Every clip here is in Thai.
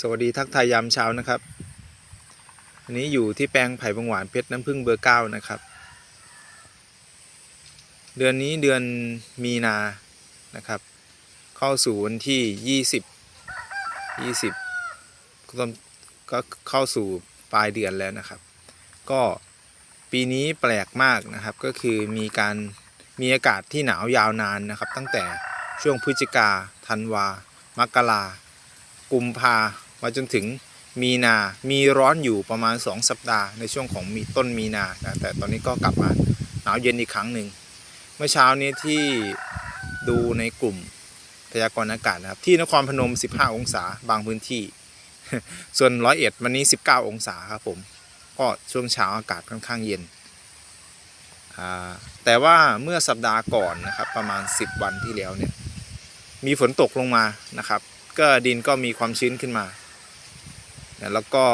สวัสดีทักทายยามเช้านะครับ อันนี้อยู่ที่แปลงไผ่บางหวานเพชรน้ำผึ้งเบอร์เก้านะครับ เดือนนี้เดือนมีนานะครับ เข้าสู่วันที่ยี่สิบยี่สิบก็ก็เข้าสู่ปลายเดือนแล้วนะครับ ก็ปีนี้แปลกมากนะครับก็คือมีการมีอากาศที่หนาวยาวนานนะครับ ตั้งแต่ช่วงพฤศจิกาธันวามกรา กุมภามาจนถึงมีนา มีร้อนอยู่ประมาณ 2 สัปดาห์ในช่วงของมีต้นมีนานะแต่ตอนนี้ก็กลับมาหนาวเย็นอีกครั้งหนึ่ง เมื่อเช้านี้ที่ดูในกลุ่มพยากรณ์อากาศนะครับ ที่นครพนม 15 องศาบางพื้นที่ ส่วนร้อยเอ็ดวันนี้ 19 องศาครับผม ก็ช่วงเช้าอากาศค่อนข้างเย็น แต่ว่าเมื่อสัปดาห์ก่อนนะครับประมาณ 10 วันที่แล้วเนี่ยมีฝนตกลงมานะครับ ก็ดินก็มีความชื้นขึ้นมาแล้วก็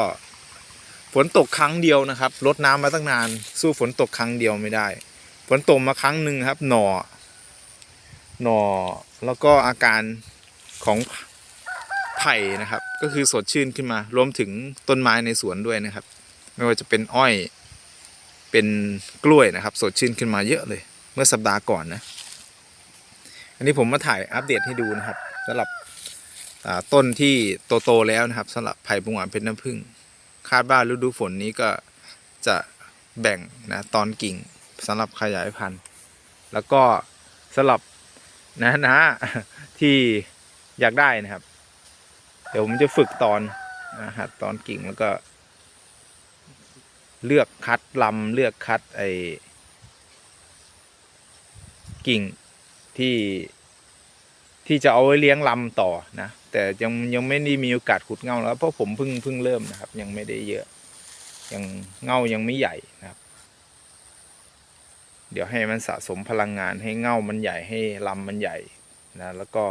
ฝนตกครั้งเดียวนะครับลดน้ำมาตั้งนาน สู้ฝนตกครั้งเดียวไม่ได้ ฝนตกมาครั้งหนึ่งครับ หน่อหน่อแล้วก็อาการของไผ่นะครับ ก็คือสดชื่นขึ้นมารวมถึงต้นไม้ในสวนด้วยนะครับ ไม่ว่าจะเป็นอ้อย เป็นกล้วยนะครับ สดชื่นขึ้นมาเยอะเลย เมื่อสัปดาห์ก่อนนะ อันนี้ผมมาถ่ายอัปเดตให้ดูนะครับสำหรับ ต้นที่โตๆแล้วนะครับสำหรับไผ่บุงหวานเป็นน้ำผึ้งคาดว่าฤดูฝนนี้ก็จะแบ่งนะตอนกิ่งสำหรับขยายพันธุ์ แล้วก็สำหรับนะนะที่อยากได้นะครับ เดี๋ยวผมจะฝึกตอนนะหัดตอนกิ่งแล้วก็ เลือกคัดลำเลือกคัดไอกิ่งที่ที่จะเอาไว้เลี้ยงลำต่อนะ แต่ยังยังไม่ได้มีโอกาสขุดเงาแล้วเพราะผมเพิ่งเพิ่งเริ่มนะครับ ยังไม่ได้เยอะ ยังเงายังไม่ใหญ่นะครับ เดี๋ยวให้มันสะสมพลังงานให้เงามันใหญ่ให้ลำมันใหญ่นะแล้วก็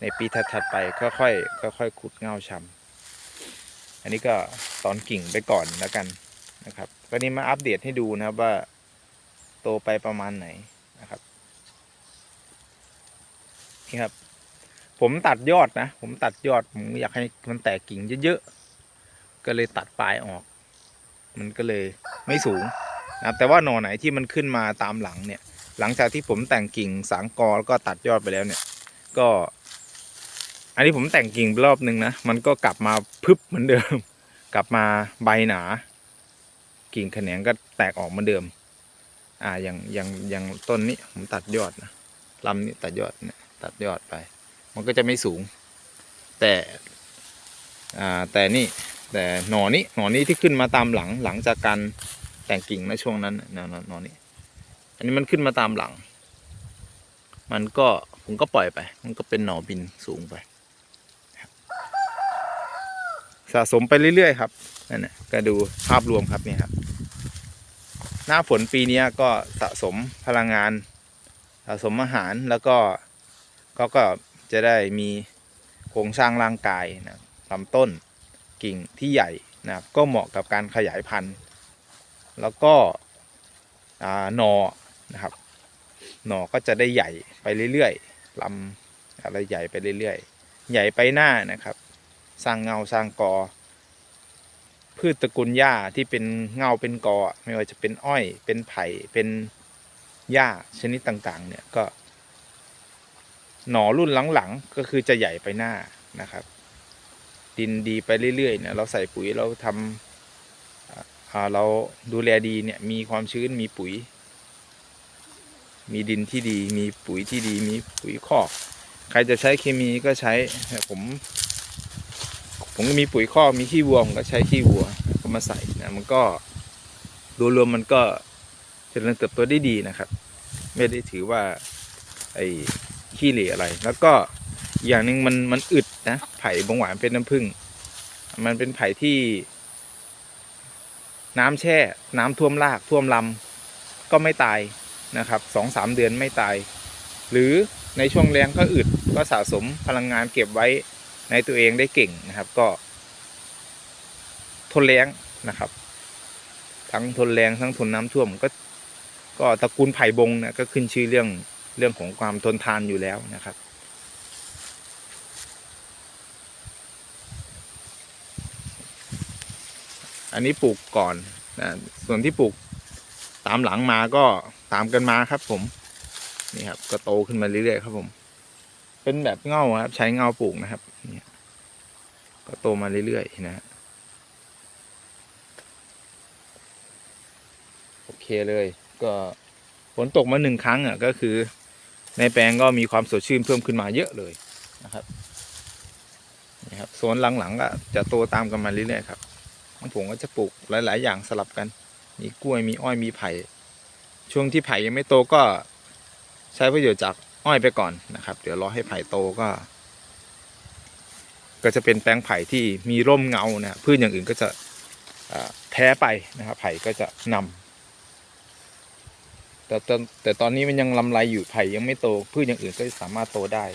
ในปีถัดๆไปค่อยๆค่อยๆขุดเงาชำอันนี้ก็ตอนกิ่งไปก่อนแล้วกันนะครับก็นี่มาอัปเดตให้ดูนะครับว่าโตไปประมาณไหนนะครับนี่ครับ ผมตัดยอดนะ ผมตัดยอด ผมอยากให้มันแตกกิ่งเยอะๆ ก็เลยตัดปลายออก มันก็เลยไม่สูงนะครับแต่ว่าหน่อไหนที่มันขึ้นมาตามหลังเนี่ย หลังจากที่ผมแต่งกิ่งสางกอแล้วก็ตัดยอดไปแล้วเนี่ย ก็ อันนี้ผมแต่งกิ่งรอบนึงนะ มันก็กลับมาพึบเหมือนเดิม กลับมาใบหนา กิ่งแขนงก็แตกออกเหมือนเดิม อ่าอย่างอย่างอย่างต้นนี้ผมตัดยอดนะลำนี้ตัดยอดเนี่ยตัดยอดไป มันก็จะไม่สูง แต่แต่นี่แต่หนอนี้หนอนี้ที่ขึ้นมาตามหลังหลังจากการแต่งกิ่งในช่วงนั้นหนอนหนอนี้ อันนี้มันขึ้นมาตามหลัง มันก็ผมก็ปล่อยไป มันก็เป็นหนอบินสูงไป สะสมไปเรื่อยๆครับนั่นแหละก็ดูภาพรวมครับนี่ครับ หน้าฝนปีนี้ก็สะสมพลังงาน สะสมอาหารแล้วก็เขาก็ จะได้มีโครงสร้างร่างกายนะลำต้นกิ่งที่ใหญ่นะครับก็เหมาะกับการขยายพันธุ์ แล้วก็หนอนะครับหนอก็จะได้ใหญ่ไปเรื่อยๆลำอะไรใหญ่ไปเรื่อยๆ ใหญ่ไปหน้านะครับสร้างเงาสร้างกอ พืชตระกูลหญ้าที่เป็นเงาเป็นกอ ไม่ว่าจะเป็นอ้อยเป็นไผ่เป็นหญ้าชนิดต่างๆเนี่ยก็ หน่อรุ่นหลังๆก็คือจะใหญ่ไปหน้านะครับ ดินดีไปเรื่อยๆเนี่ยเราใส่ปุ๋ยเราทำอ่าเราดูแลดีเนี่ยมีความชื้นมีปุ๋ย มีดินที่ดีมีปุ๋ยที่ดีมีปุ๋ยคอก ใครจะใช้เคมีก็ใช้แต่ผมผมก็มีปุ๋ยคอกมีขี้วัวผมก็ใช้ขี้วัวก็มาใส่นะมันก็โดยรวมมันก็เจริญเติบโตได้ดีนะครับ ไม่ได้ถือว่าไอ ขี้เหร่อะไร แล้วก็อย่างหนึ่งมันมันอึดนะไผ่บงหวานเป็นน้ำผึ้งมันเป็นไผ่ที่ น้ำแช่ น้ำท่วมรากท่วมลำก็ไม่ตายนะครับสองสามเดือนไม่ตาย หรือในช่วงแรงก็อึดก็สะสมพลังงานเก็บไว้ในตัวเองได้เก่งนะครับก็ ทนแรงนะครับ ทั้งทนแรงทั้งทนน้ำท่วมก็ก็ตระกูลไผ่บงนี่ยก็ขึ้นชื่อเรื่อง เรื่องของความทนทานอยู่แล้วนะครับอันนี้ปลูกก่อนนะส่วนที่ปลูกตามหลังมาก็ตามกันมาครับ ผม นี่ครับ ก็โตขึ้นมาเรื่อยๆครับผม เป็นแบบเงาครับ ใช้เงาปลูกนะครับนี่ก็โตมาเรื่อยๆนะฮะโอเคเลย ก็ฝนตกมาหนึ่งครั้งอะก็คือ ในแปลงก็มีความสดชื่นเพิ่มขึ้นมาเยอะเลยนะครับนี่ครับโซนหลังๆก็จะโตตามกันมาเรื่อยๆครับของผมก็จะปลูกหลาย ๆ อย่างสลับกัน มีกล้วยมีอ้อยมีไผ่ ช่วงที่ไผ่ยังไม่โตก็ใช้ประโยชน์จากอ้อยไปก่อนนะครับ เดี๋ยวรอให้ไผ่โตก็ ก็จะเป็นแปลงไผ่ที่มีร่มเงานะพืชอย่างอื่นก็จะแพ้ไปนะครับไผ่ก็จะนำ แต่แต่แต่ตอนนี้มันยังลำไรอยู่ไผ่ยังไม่โตพืชอย่างอื่นก็สามารถโตได้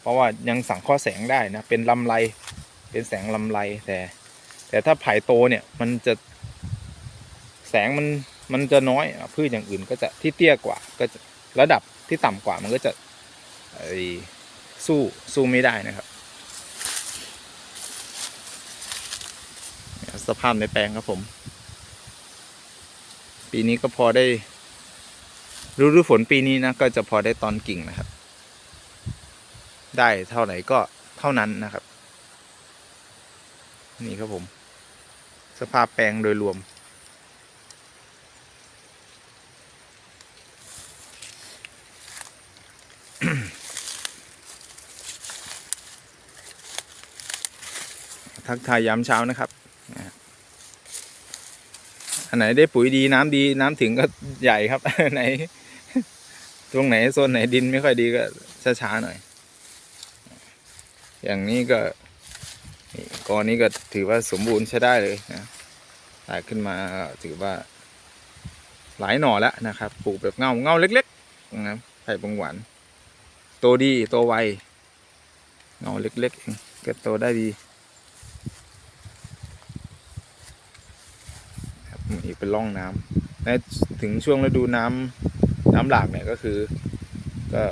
เพราะว่ายังสังเคราะห์แสงได้นะเป็นลำไรเป็นแสงลำไรแต่ แต่ถ้าไผ่โตเนี่ยมันจะแสงมันมันจะน้อยพืชอย่างอื่นก็จะที่เตี้ยกว่าก็จะระดับที่ต่ำกว่ามันก็จะสู้สู้ไม่ได้นะครับสภาพในแปลงครับผม ปีนี้ก็พอได้ ฤดูฝนปีนี้นะก็จะพอได้ตอนกิ่งนะครับ ได้เท่าไหร่ก็เท่านั้นนะครับ นี่ครับผม สภาพแปลงโดยรวม ทักทายยามเช้านะครับอันไหนได้ปุ๋ยดีน้ำดีน้ำถึงก็ใหญ่ครับ ไหน ตรงไหนโซนไหนดินไม่ค่อยดีก็ช้าๆหน่อย อย่างนี้ก็กอนี้ก็ถือว่าสมบูรณ์ใช้ได้เลยนะตายขึ้นมาถือว่า หลายหน่อแล้วนะครับ ปลูกแบบเงาเงาเล็กๆนะครับไผ่บงหวานโตดีโตไวเงาเล็กๆเองก็โตได้ดีครับนี่เป็นร่องน้ำและถึงช่วงฤดูน้ำ น้ำหลากเนี่ยก็คือก็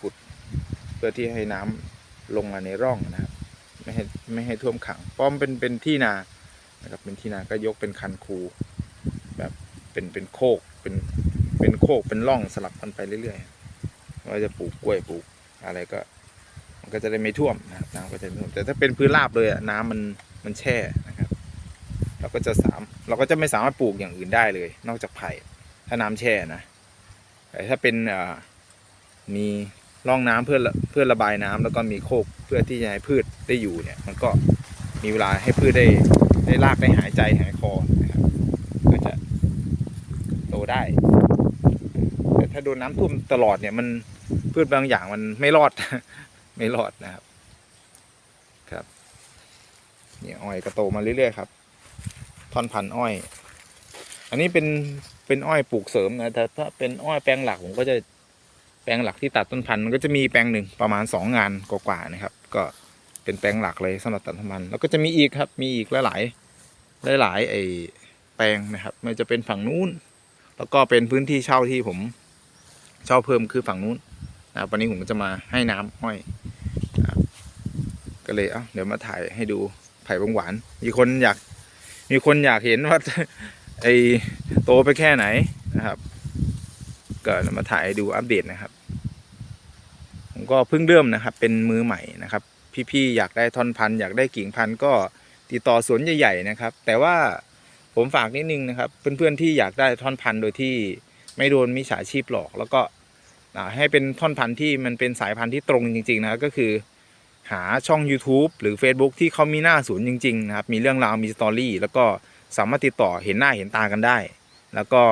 ขุดเพื่อที่ให้น้ำลงมาในร่องนะครับ ไม่ให้ไม่ให้ท่วมขัง ป้อมเป็นเป็นที่นานะครับเป็นที่นาก็ยกเป็นคันคูแบบเป็นเป็นโคกเป็นเป็นโคกเป็นร่องสลับกันไปเรื่อยๆว่าจะปลูกกล้วยปลูกอะไรก็ มันก็จะได้ไม่ท่วมนะครับน้ำก็จะไม่ท่วมแต่ถ้าเป็นพื้นราบเลยอะน้ำมันมันแช่นะครับ เราก็จะสามเราก็จะไม่สามารถปลูกอย่างอื่นได้เลย นอกจากไผ่ ถ้าน้ำแช่นะแต่ถ้าเป็นมีร่องน้ำเพื่อเพื่อระบายน้ำแล้วก็มีโคกเพื่อที่จะให้พืชได้อยู่เนี่ย มันก็มีเวลาให้พืชได้ได้รากได้หายใจหายคอนะครับก็จะโตได้ แต่ถ้าโดนน้ำท่วมตลอดเนี่ยมันพืชบางอย่างมันไม่รอด ไม่รอดนะครับ ครับนี่อ้อยก็โตมาเรื่อยๆครับท่อนพันอ้อย อันนี้เป็น เป็นอ้อยปลูกเสริมนะแต่ถ้าเป็นอ้อยแปลงหลักผมก็จะแปลงหลักที่ตัดต้นพันธุ์มันก็จะมีแปลงหนึ่งประมาณสองงานกว่าๆนะครับ ก็เป็นแปลงหลักเลยสำหรับตัดต้นพันธุ์แล้วก็จะมีอีกครับ มีอีกหลายๆหลายๆไอแปลงนะครับม่ว่าจะเป็นฝั่งนู้น แล้วก็เป็นพื้นที่เช่าที่ผมเช่าเพิ่มคือฝั่งนู้นนะวันนี้ผมก็จะมาให้น้ำอ้อยก็เลยเอ้าเดี๋ยวมาถ่ายให้ดูไผ่บงหวาน มีคนอยาก มีคนอยากเห็นว่า ไอโตไปแค่ไหนนะครับ ก็มาถ่ายดูอัปเดตนะครับ ผมก็เพิ่งเริ่มนะครับ เป็นมือใหม่นะครับ พี่ๆอยากได้ท่อนพันธุ์อยากได้กิ่งพันธุ์ก็ติดต่อสวนใหญ่ๆนะครับ แต่ว่าผมฝากนิดนึงนะครับ เพื่อนๆที่อยากได้ท่อนพันธุ์โดยที่ไม่โดนมิจฉาชีพหลอก แล้วก็ให้เป็นท่อนพันธุ์ที่มันเป็นสายพันธุ์ที่ตรงจริง ๆ นะก็คือหาช่อง YouTube หรือ Facebook ที่เขามีหน้าศูนย์จริง ๆ นะครับ มีเรื่องราวมีสตอรี่แล้วก็ สามารถติดต่อเห็นหน้าเห็นตากันได้ แล้วก็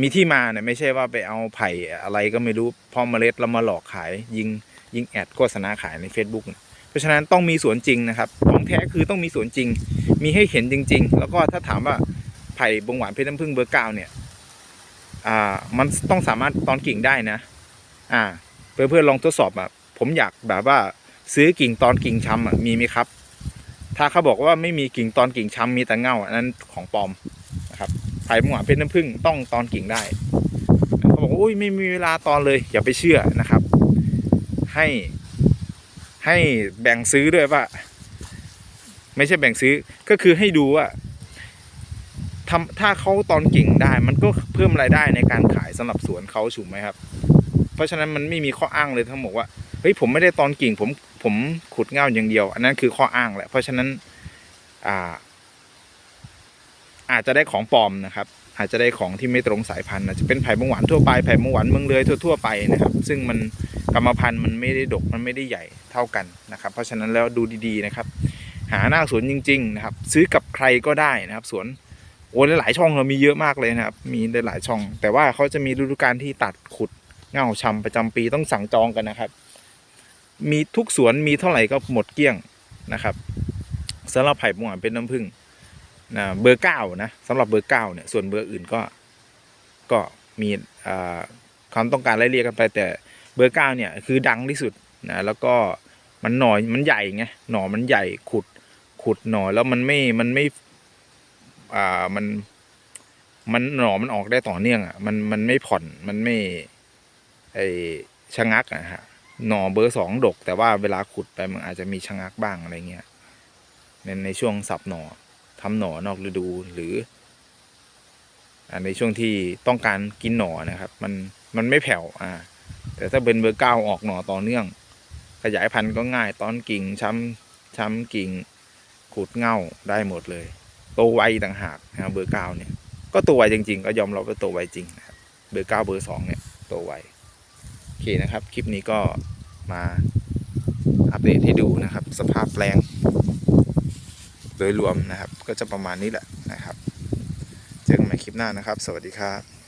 มีที่มาเนี่ยไม่ใช่ว่าไปเอาไผ่อะไรก็ไม่รู้พอเมล็ดแล้วมาหลอกขาย ยิงยิงแอดโฆษณาขายใน Facebook เพราะฉะนั้นต้องมีสวนจริงนะครับของแท้คือต้องมีสวนจริง มีให้เห็นจริง ๆ แล้วก็ถ้าถามว่าไผ่บงหวานเพชรน้ำผึ้งเบอร์เก้าเนี่ยอ่ามันต้องสามารถตอนกิ่งได้นะ อ่า เพื่อเพื่อลองทดสอบอะผมอยากแบบว่าซื้อกิ่งตอนกิ่งช้ำอะมีไหมครับ ถ้าเขาบอกว่าไม่มีกิ่งตอนกิ่งช้ำมีแต่เง่าอันนั้นของปลอมนะครับไผ่บงหวานเพชรน้ำผึ้งต้องตอนกิ่งได้เขาบอกว่าอุ้ยไม่มีเวลาตอนเลย อย่าไปเชื่อนะครับ ให้ให้แบ่งซื้อด้วยว่า ไม่ใช่แบ่งซื้อก็คือให้ดูว่าทำถ้าเขาตอนกิ่งได้ มันก็เพิ่มรายได้ในการขายสำหรับสวนเขาถูกไหมครับ เพราะฉะนั้นมันไม่มีข้ออ้างเลยทั้งบอกว่าเฮ้ยผมไม่ได้ตอนกิ่งผม ผมขุดเง่าอย่างเดียว อันนั้นคือข้ออ้างแหละ เพราะฉะนั้นอ่าอาจจะได้ของปลอมนะครับ อาจจะได้ของที่ไม่ตรงสายพันธุ์อาจจะเป็นไผ่บงหวานทั่วไปไผ่บงหวานเมืองเลยทั่วๆไปนะครับ ซึ่งมันกรรมพันธุ์มันไม่ได้ดกมันไม่ได้ใหญ่เท่ากันนะครับ เพราะฉะนั้นแล้วดูดีๆนะครับ หาหน้าสวนจริง ๆ นะครับ ซื้อกับใครก็ได้นะครับ สวนโอ้หลายๆช่องเรามีเยอะมากเลยนะครับ มีหลายๆช่อง แต่ว่าเขาจะมีฤดูกาลที่ตัดขุดเง่าชำประจำปีต้องสั่งจองกันนะครับ มีทุกสวนมีเท่าไหร่ก็หมดเกลี้ยงนะครับสำหรับไผ่บงหวานเป็นน้ำผึ้งนะเบอร์เก้านะสำหรับเบอร์เก้าเนี่ยส่วนเบอร์อื่นก็ก็มีอ่าความต้องการไล่เรียกกันไป แต่เบอร์เก้าเนี่ยคือดังที่สุดนะแล้วก็มันหน่อยมันใหญ่ไงหน่อมันใหญ่ขุดขุดหน่อแล้วมันไม่มันไม่อ่ามันมันหน่อมันออกได้ต่อเนื่องอะมันมันไม่ผ่อนมันไม่ไอชะงักอะฮะ หน่อเบอร์สองดก แต่ว่าเวลาขุดไปมันอาจจะมีชะงักบ้างอะไรเงี้ยในในช่วงสับหน่อทำหน่อนอกฤดูหรืออในช่วงที่ต้องการกินหน่อนะครับ มันมันไม่แผ่วอ่า แต่ถ้าเป็นเบอร์เก้าออกหน่อต่อเนื่อง ขยายพันธุ์ก็ง่ายตอนกิ่งช้ำช้ำกิ่งขุดเง่าได้หมดเลย โตไวต่างหากนะเบอร์เก้าเนี่ยก็โตไวจริง ๆ ก็ยอมรับว่าโตไวจริงนะครับเบอร์เก้าเบอร์สองเนี่ยโตไวโอเคนะครับ คลิปนี้ก็ มาอัปเดตให้ดูนะครับ สภาพแปลง โดยรวมนะครับ ก็จะประมาณนี้แหละนะครับ เจอกันใหม่คลิปหน้านะครับ สวัสดีครับ